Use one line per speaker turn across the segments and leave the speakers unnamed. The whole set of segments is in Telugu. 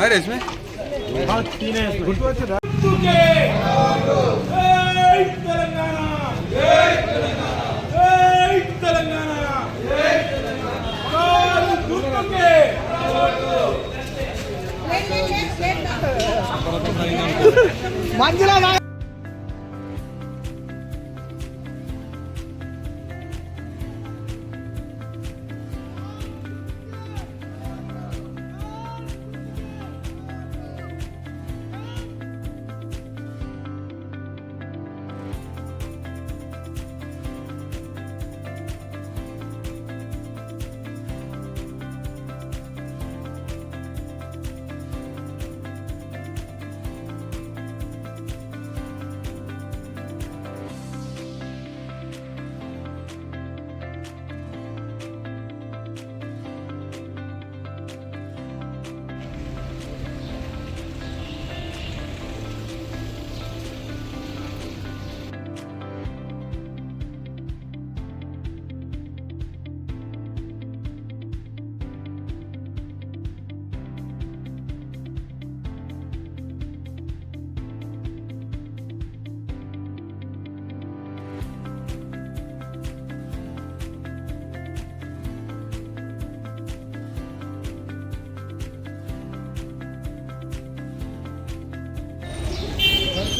अरे इसमें
मंजिला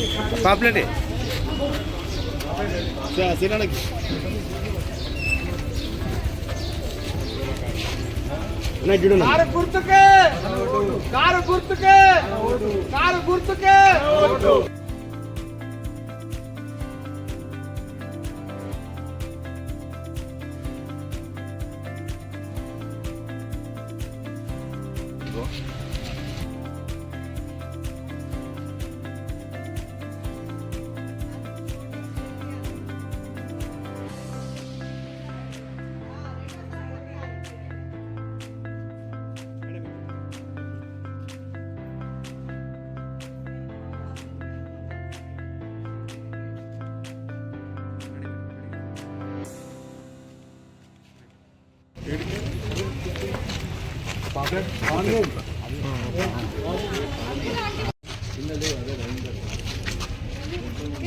గుర్తుకే
పాపులేటే
కారు గుర్తుకే. కారు గుర్తుకే. కారు గుర్తుకే.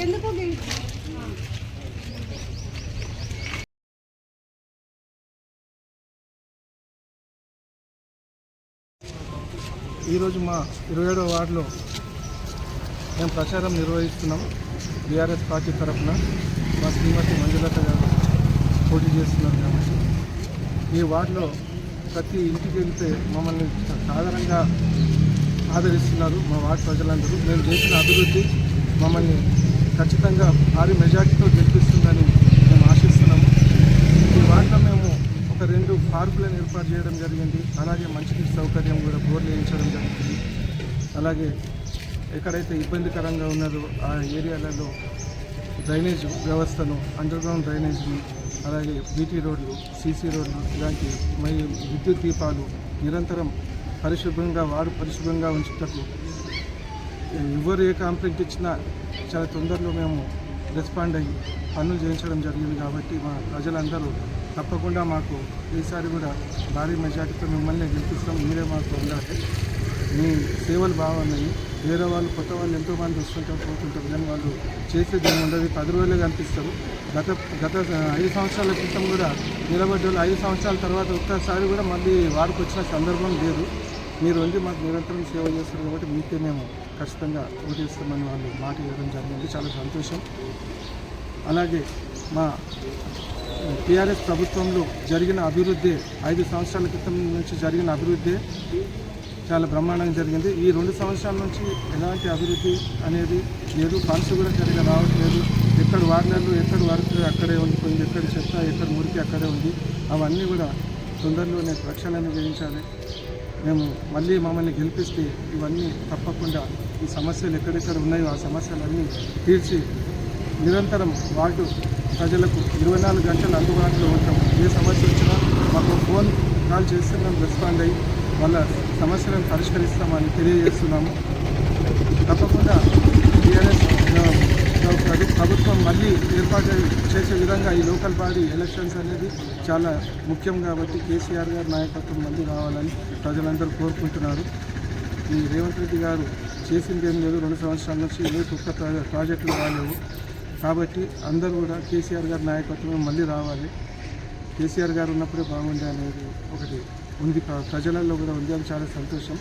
ఎందుకు
ఈరోజు మా ఇరవై ఏడవ వార్డులో మేము ప్రచారం నిర్వహిస్తున్నాం. బీఆర్ఎస్ పార్టీ తరఫున మా శ్రీమతి మంజులత గారు పోటీ చేస్తున్నారు కాబట్టి ఈ వార్డులో ప్రతి ఇంటికి వెళ్తే మమ్మల్ని సాధారణంగా ఆదరిస్తున్నారు మా వార్డు ప్రజలందరూ. మేము చేసిన అభివృద్ధి మమ్మల్ని ఖచ్చితంగా భారీ మెజార్టీతో గెలిపిస్తుందని మేము ఆశిస్తున్నాము. ఈ వార్డులో మేము ఒక రెండు పార్కులను ఏర్పాటు చేయడం జరిగింది. అలాగే మంచినీటి సౌకర్యం కూడా బోర్లు వేయించడం జరిగింది. అలాగే ఎక్కడైతే ఇబ్బందికరంగా ఉన్నదో ఆ ఏరియాలలో డ్రైనేజ్ వ్యవస్థను అండర్గ్రౌండ్ డ్రైనేజ్ని అలాగే బీటీ రోడ్లు సీసీ రోడ్లు ఇలాంటి మై విద్యుత్ దీపాలు నిరంతరం పరిశుభ్రంగా వాడు పరిశుభ్రంగా ఉంచుటకు ఎవరు ఏ కంప్లైంట్ ఇచ్చినా చాలా తొందరలో మేము రెస్పాండ్ అయ్యి పనులు చేయించడం జరిగింది కాబట్టి మా ప్రజలందరూ తప్పకుండా మాకు ఈసారి కూడా భారీ మెజార్టీతో మిమ్మల్ని గెలిపిస్తాం. మీరే మాకు ఉండాలి. మీ సేవలు బాగున్నాయి వేరే వాళ్ళు కొత్త వాళ్ళు ఎంతోమంది వస్తుంటారు పోతుంటారు. కానీ వాళ్ళు చేసేది ఏమి ఉండదు. పది రోజులే కనిపిస్తారు. గత గత ఐదు సంవత్సరాల క్రితం కూడా నిలబడ్డ వాళ్ళు ఐదు సంవత్సరాల తర్వాత ఒక్కసారి కూడా మళ్ళీ వారికి వచ్చిన సందర్భం లేదు. మీరు ఉండి మాకు నిరంతరం సేవ చేస్తారు కాబట్టి మీకే మేము ఖచ్చితంగా ఓటేస్తామని వాళ్ళు మాట ఇవ్వడం జరిగింది. చాలా సంతోషం. అలాగే మా టీఆర్ఎస్ ప్రభుత్వంలో జరిగిన అభివృద్ధి ఐదు సంవత్సరాల క్రితం నుంచి జరిగిన అభివృద్ధి చాలా బ్రహ్మాండంగా జరిగింది. ఈ రెండు సంవత్సరాల నుంచి ఎలాంటి అభివృద్ధి అనేది లేదు. ఫండ్స్ కూడా సరిగా రావట్లేదు. ఎక్కడ వార్డులలో ఎక్కడ వర్క్ అక్కడే ఉండిపోయింది ఎక్కడ చెత్త ఎక్కడ మురికి అక్కడే ఉంది. అవన్నీ కూడా తొందరలోనే ప్రక్షాళన చేయించాలి మేము మళ్ళీ మమ్మల్ని గెలిపిస్తే ఇవన్నీ తప్పకుండా ఈ సమస్యలు ఎక్కడెక్కడ ఉన్నాయో ఆ సమస్యలన్నీ తీర్చి నిరంతరం వార్డు ప్రజలకు ఇరవై నాలుగు గంటలు అందుబాటులో ఉంటాం ఏ సమస్య వచ్చినా మాకు ఫోన్ కాల్ చేస్తే మేము రెస్పాండ్ అయ్యి వాళ్ళ సమస్యలను పరిష్కరిస్తామని తెలియజేస్తున్నాము. తప్పకుండా టీఆర్ఎస్ ఏర్పాటు చేసే విధంగా ఈ లోకల్ బాడీ ఎలక్షన్స్ అనేది చాలా ముఖ్యం కాబట్టి కేసీఆర్ గారి నాయకత్వం మళ్ళీ రావాలని ప్రజలందరూ కోరుకుంటున్నారు. ఈ రేవంత్ రెడ్డి గారు చేసింది ఏం లేదు. రెండు సంవత్సరాల నుంచి ఏ ఒక్క ప్రాజెక్టులు రాలేవు. కాబట్టి అందరూ కూడా కేసీఆర్ గారి నాయకత్వం మళ్ళీ రావాలి. కేసీఆర్ గారు ఉన్నప్పుడే బాగుండే అనేది ఒకటి. ఉంది. ప్ర- ప్రజలలో కూడా ఉంది. అది చాలా సంతోషం.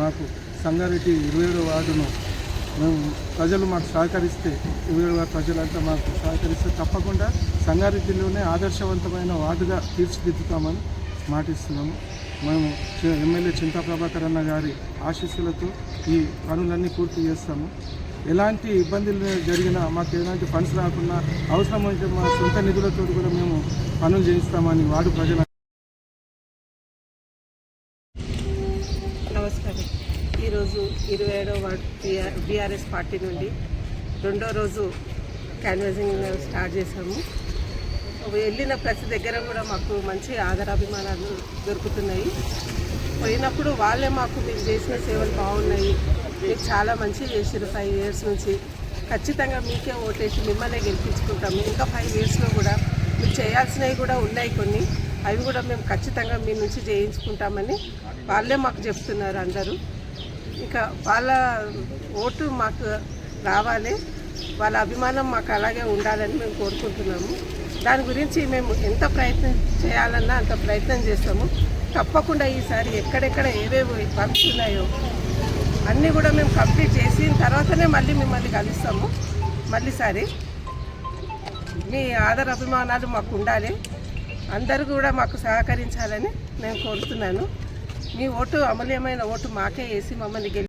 మాకు సంగారెడ్డి ఇరవై ఏడో వార్డును మేము ప్రజలు మాకు సహకరిస్తే ఇరవై ఏడు వార్డు ప్రజలంతా మాకు సహకరిస్తే తప్పకుండా సంగారెడ్డిలోనే ఆదర్శవంతమైన వార్డుగా తీర్చిదిద్దుతామని మాటిస్తున్నాము. మేము ఎమ్మెల్యే చింతా ప్రభాకర్ అన్న గారి ఆశీస్సులతో ఈ పనులన్నీ పూర్తి చేస్తాము. ఎలాంటి ఇబ్బందులు జరిగినా మాకు ఎలాంటి ఫండ్స్ రాకుండా అవసరమైతే మా సొంత నిధులతో కూడా మేము పనులు చేయిస్తామని వాడు ప్రజల
ఇరవై ఏడవ వార్డు బీఆర్ఎస్ పార్టీ నుండి రెండో రోజు క్యాన్వాసింగ్ స్టార్ట్ చేశాము. వెళ్ళిన ప్రతి దగ్గర కూడా మాకు మంచి ఆదరాభిమానాలు దొరుకుతున్నాయి. పోయినప్పుడు వాళ్ళే మాకు మీరు చేసిన సేవలు బాగున్నాయి. మీరు చాలా మంచిగా చేసారు ఫైవ్ ఇయర్స్ నుంచి. ఖచ్చితంగా మీకే ఓటేసి మిమ్మల్ని గెలిపించుకుంటాము ఇంకా ఫైవ్ ఇయర్స్లో కూడా మీరు చేయాల్సినవి కూడా ఉన్నాయి కొన్ని. అవి కూడా మేము ఖచ్చితంగా మీ నుంచి చేయించుకుంటామని వాళ్ళే మాకు చెప్తున్నారు అందరూ. ఇక వాళ్ళ ఓటు మాకు రావాలి. వాళ్ళ అభిమానం మాకు అలాగే ఉండాలని మేము కోరుకుంటున్నాము. దాని గురించి మేము ఎంత ప్రయత్నం చేయాలన్నా అంత ప్రయత్నం చేస్తాము. తప్పకుండా ఈసారి ఎక్కడెక్కడ ఏవేవి వర్క్స్ ఉన్నాయో అన్నీ కూడా మేము కంప్లీట్ చేసిన తర్వాతనే మళ్ళీ మిమ్మల్ని కలుస్తాము. మళ్ళీసారి మీ ఆదర అభిమానాలు మాకు ఉండాలి. అందరూ కూడా మాకు సహకరించాలని నేను కోరుతున్నాను. మీ ఓటు అమూల్యమైన ఓటు మాకే వేసి మమ్మల్ని